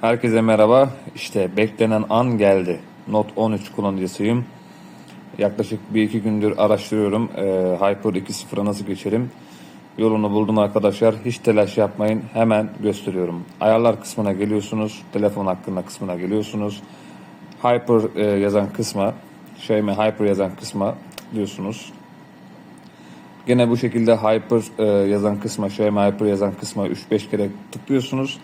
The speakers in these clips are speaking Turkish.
Herkese merhaba. İşte beklenen an geldi. Note 13 kullanıcısıyım. Yaklaşık bir iki gündür araştırıyorum. Ee, Hyper 2.0'a nasıl geçerim? Yolunu buldum arkadaşlar. Hiç telaş yapmayın. Hemen gösteriyorum. Ayarlar kısmına geliyorsunuz. Telefon hakkında kısmına geliyorsunuz. Hyper e, yazan kısma, şey mi Hyper yazan kısma diyorsunuz. Gene bu şekilde Hyper e, yazan kısma, Xiaomi Hyper yazan kısma 3-5 kere tıklıyorsunuz.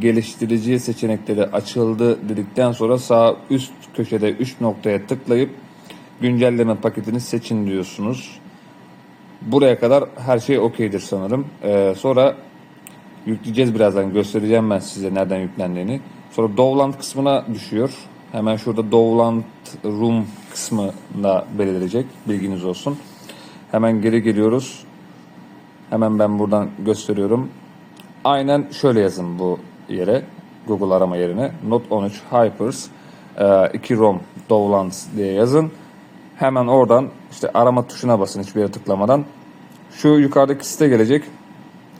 Geliştirici seçenekleri açıldı dedikten sonra sağ üst köşede 3 noktaya tıklayıp güncelleme paketini seçin diyorsunuz. Buraya kadar her şey okeydir sanırım. E, sonra yükleyeceğiz birazdan göstereceğim ben size nereden yüklendiğini. Sonra Dovland kısmına düşüyor. Hemen şurada Dovland Room kısmında belirecek. Bilginiz olsun. Hemen geri geliyoruz. Hemen ben buradan gösteriyorum. Aynen şöyle yazın bu yere. Google arama yerine. Note 13 Hypers 2 ROM Dovlands diye yazın. Hemen oradan işte arama tuşuna basın hiçbir yere tıklamadan. Şu yukarıdaki site gelecek.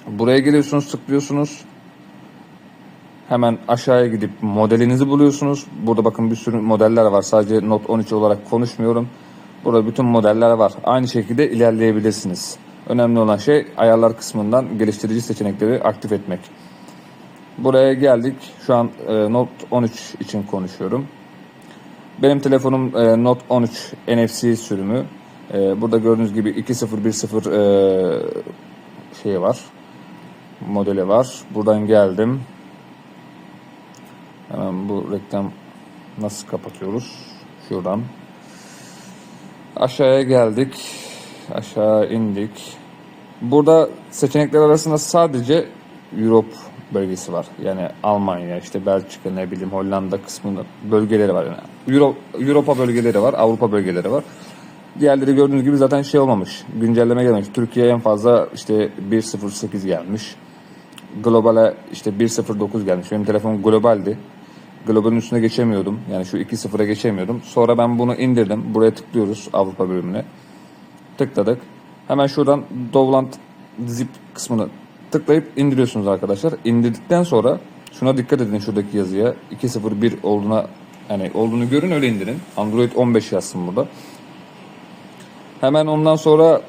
Buraya geliyorsunuz tıklıyorsunuz. Hemen aşağıya gidip modelinizi buluyorsunuz. Burada bakın bir sürü modeller var. Sadece Note 13 olarak konuşmuyorum. Burada bütün modeller var. Aynı şekilde ilerleyebilirsiniz. Önemli olan şey ayarlar kısmından geliştirici seçenekleri aktif etmek. Buraya geldik. Şu an e, Note 13 için konuşuyorum. Benim telefonum e, Note 13 NFC sürümü. E, burada gördüğünüz gibi 2010 e, şey var. Modeli var. Buradan geldim. Hemen bu reklam nasıl kapatıyoruz? Şuradan. Aşağıya geldik. Aşağı indik. Burada seçenekler arasında sadece Europe bölgesi var. Yani Almanya, işte Belçika, ne bileyim Hollanda kısmında bölgeleri var. Yani Euro, Avrupa bölgeleri var, Avrupa bölgeleri var. Diğerleri gördüğünüz gibi zaten şey olmamış. Güncelleme gelmemiş. Türkiye'ye en fazla işte 1.08 gelmiş. Globale işte 1.09 gelmiş. Benim telefon globaldi. Global'in üstüne geçemiyordum. Yani şu 2.0'a geçemiyordum. Sonra ben bunu indirdim. Buraya tıklıyoruz Avrupa bölümüne. Tıkladık. Hemen şuradan Dovland zip kısmını tıklayıp indiriyorsunuz arkadaşlar. İndirdikten sonra şuna dikkat edin şuradaki yazıya. 2.01 olduğuna yani olduğunu görün öyle indirin. Android 15 yazsın burada. Hemen ondan sonra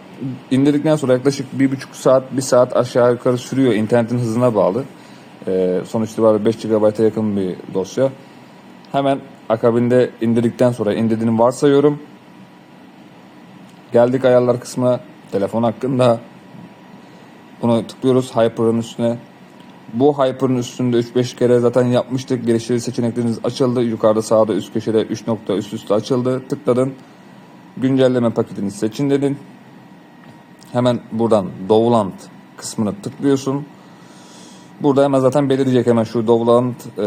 indirdikten sonra yaklaşık bir buçuk saat, bir saat aşağı yukarı sürüyor. İnternetin hızına bağlı. Ee, sonuç itibariyle 5 GB'a yakın bir dosya. Hemen akabinde indirdikten sonra indirdiğini varsayıyorum. Geldik ayarlar kısmına. Telefon hakkında. Bunu tıklıyoruz Hyper'ın üstüne. Bu Hyper'ın üstünde 3-5 kere zaten yapmıştık. Geliştirici seçenekleriniz açıldı. Yukarıda sağda üst köşede 3 nokta üst üste açıldı. Tıkladın. Güncelleme paketini seçin dedin. Hemen buradan Dovland kısmını tıklıyorsun. Burada hemen zaten belirecek hemen şu Dovland e,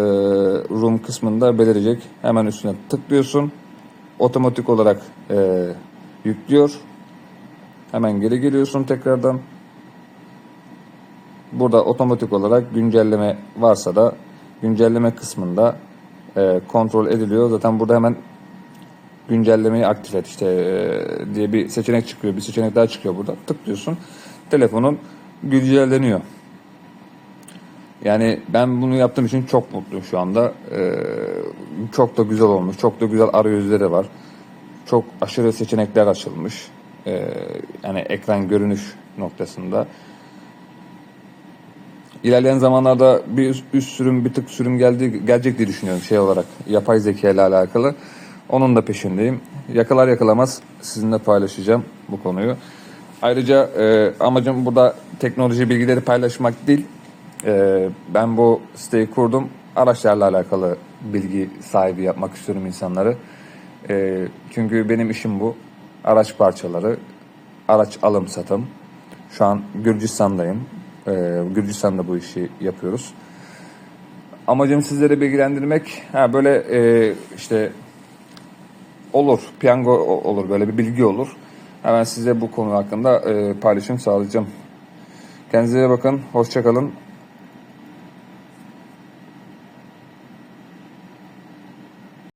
Room kısmında belirecek. Hemen üstüne tıklıyorsun. Otomatik olarak e, yüklüyor. Hemen geri geliyorsun tekrardan. Burada otomatik olarak güncelleme varsa da güncelleme kısmında e, kontrol ediliyor. Zaten burada hemen güncellemeyi aktif et işte e, diye bir seçenek çıkıyor. Bir seçenek daha çıkıyor burada. Tıklıyorsun. Telefonun güncelleniyor. Yani ben bunu yaptığım için çok mutluyum şu anda. Ee, çok da güzel olmuş. Çok da güzel arayüzleri var. Çok aşırı seçenekler açılmış. Ee, yani ekran görünüş noktasında. İlerleyen zamanlarda bir üst, sürüm, bir tık sürüm geldi, gelecek diye düşünüyorum şey olarak. Yapay zeka ile alakalı. Onun da peşindeyim. Yakalar yakalamaz sizinle paylaşacağım bu konuyu. Ayrıca e, amacım burada teknoloji bilgileri paylaşmak değil. E, ben bu siteyi kurdum. Araçlarla alakalı bilgi sahibi yapmak istiyorum insanları. E, çünkü benim işim bu. Araç parçaları, araç alım satım. Şu an Gürcistan'dayım. E, Gürcistan'da bu işi yapıyoruz. Amacım sizlere bilgilendirmek. Ha böyle e, işte olur, piyango olur, böyle bir bilgi olur. Hemen size bu konu hakkında e, paylaşım sağlayacağım. Kendinize bakın, hoşçakalın.